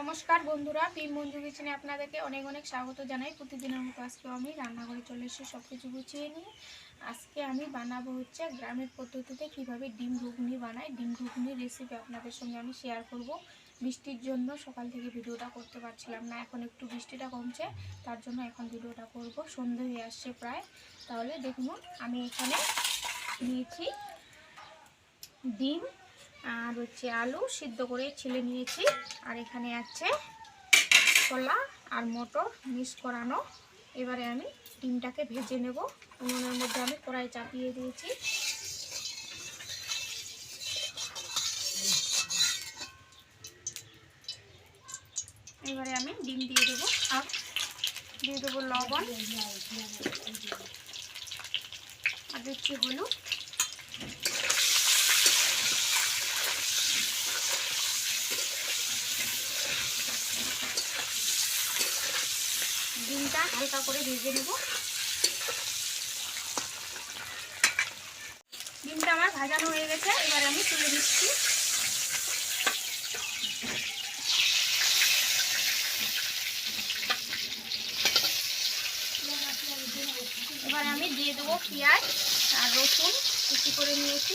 নমস্কার বন্ধুরা পিম মঞ্জু কিচেনে আপনাদেরকে অনেক অনেক স্বাগত জানাই। প্রতিদিনের মতো আজকেও আমি রান্নাঘরে চলে এসে সব কিছু গুছিয়ে নিয়ে আজকে আমি বানাবো হচ্ছে গ্রামের পদ্ধতিতে কীভাবে ডিম ঘুগনি বানাই। ডিম ঘুগনির রেসিপি আপনাদের সঙ্গে আমি শেয়ার করব। বৃষ্টির জন্য সকাল থেকে ভিডিওটা করতে পারছিলাম না, এখন একটু বৃষ্টিটা কমছে, তার জন্য এখন ভিডিওটা করব। সন্ধে হয়ে আসছে প্রায়। তাহলে দেখুন, আমি এখানে নিয়েছি ডিম আর হচ্ছে আলু সিদ্ধ করে ছিলে নিয়েছি। আর এখানে আছে ছোলা আর মটর মিক্স করানো। এবারে আমি ডিমটাকে ভেজে নেব। উনুনের মধ্যে আমি কড়াই চাপিয়ে দিয়েছি। এবারে আমি ডিম দিয়ে দেবো আর দিয়ে দেবো লবণ। আর দিচ্ছি হলুদ। ডিমটা হালকা করে ভেজে নেব। ডিমটা আমার ভাজানো হয়ে গেছে, এবার আমি তুলে দিচ্ছি এবার আমি দিয়ে দেবো পেঁয়াজ আর রসুন কুচি করে নিয়েছি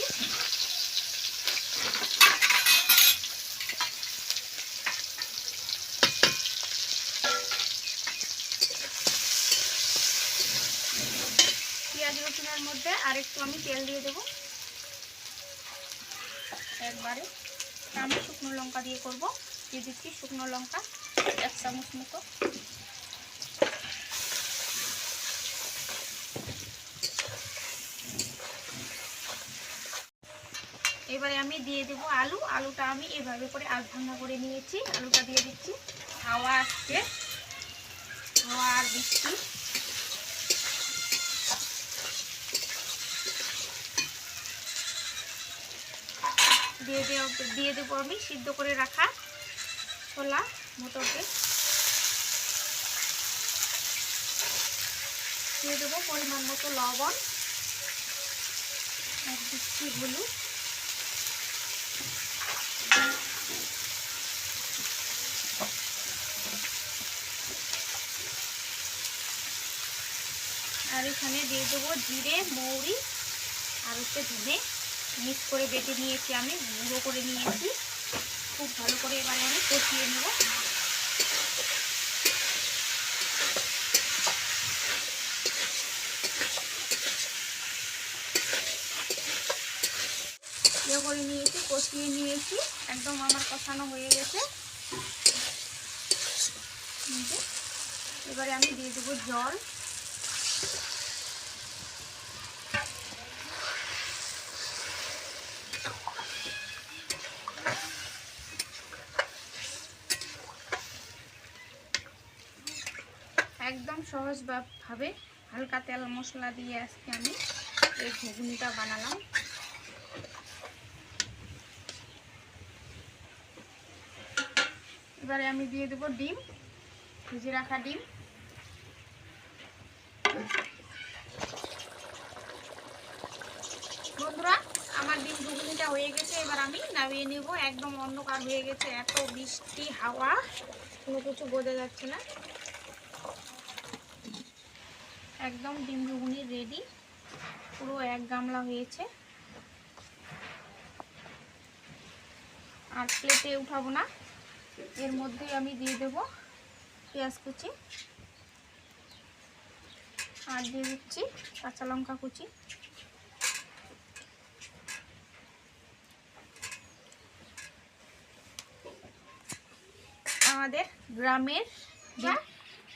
পেঁয়াজ রসুনের মধ্যে আরেকটু আমি তেল দিয়ে দেবো। একবারে আমি শুকনো লঙ্কা দিয়ে করব। দিয়ে দিচ্ছি শুকনো লঙ্কা এক চামচ মতো। এবারে আমি দিয়ে দেবো আলু। আলুটা আমি এভাবে করে আধ ভাঙা করে নিয়েছি। আলুটা দিয়ে দিচ্ছি। হাওয়া আসছে। হাওয়া আর বৃষ্টি। দিয়ে দিয়ে দেবো আমি, সিদ্ধ করে রাখা ছোলা মটরকে। দিয়ে দেবো পরিমাণ মতো লবণ আর দিচ্ছি হলুদ। আর এখানে দিয়ে দেবো জিরে, মৌরি আর হচ্ছে ধনে। মিক্স করে বেটে নিয়েছি আমি, গুঁড়ো করে নিয়েছি। খুব ভালো করে এবারে আমি কষিয়ে নেব। করে নিয়েছি, কষিয়ে নিয়েছি। একদম আমার কষানো হয়ে গেছে। এবারে আমি দিয়ে দেবো জল একদম সহজভাবে হালকা তেল মশলা দিয়ে আজকে আমি এই ঘুগনিটা বানালাম। এবারে আমি দিয়ে দেবো ডিম, ভেজে রাখা ডিম। বন্ধুরা, আমার ডিম ঘুগনিটা হয়ে গেছে। এবার আমি নামিয়ে নেব। একদম অন্ধকার হয়ে গেছে। এত বৃষ্টি, হাওয়া, কোনো কিছু বোঝা যাচ্ছে না। একদম ডিম ঘুগনি রেডি পুরো এক গামলা হয়েছে। আর প্লেটে উঠাবো না, এর মধ্যে আমি দিয়ে দেব পেঁয়াজ কুচি আর দিয়ে দিচ্ছি কাঁচা লঙ্কা কুচি। আমাদের গ্রামের ডিম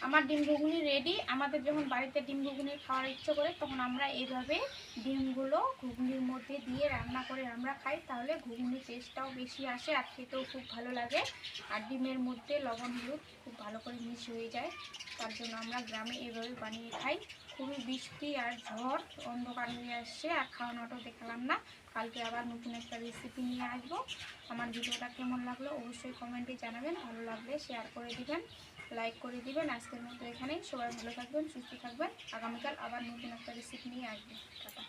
আমার ডিম ঘুগনি রেডি আমাদের যখন বাড়িতে ডিম ঘুগনি খাওয়ার ইচ্ছে করে, তখন আমরা এইভাবে ডিমগুলো ঘুগনির মধ্যে দিয়ে রান্না করে আমরা খাই, তাহলে ঘুগনির টেস্টটাও বেশি আসে আর খেতেও খুব ভালো লাগে। আর ডিমের মধ্যে লবণ, হলুদ খুব ভালো করে মিশ হয়ে যায়, তার জন্য আমরা গ্রামে এইভাবে বানিয়ে খাই। খুবই বৃষ্টি আর ঝড়, অন্ধকার হয়ে আসছে আর খাওয়ানোটাও দেখালাম না। কালকে আবার নতুন একটা রেসিপি নিয়ে আসব। আমার ভিডিওটা কেমন লাগল অবশ্যই কমেন্টে জানাবেন, ভালো লাগলে শেয়ার করে দিবেন। লাইক করে দিবেন। আজকের মতো এখানেই। সবাই ভালো থাকবেন, সুস্থ থাকবেন। আগামীকাল আবার নতুন একটা রেসিপি নিয়ে আসবেন টাটা।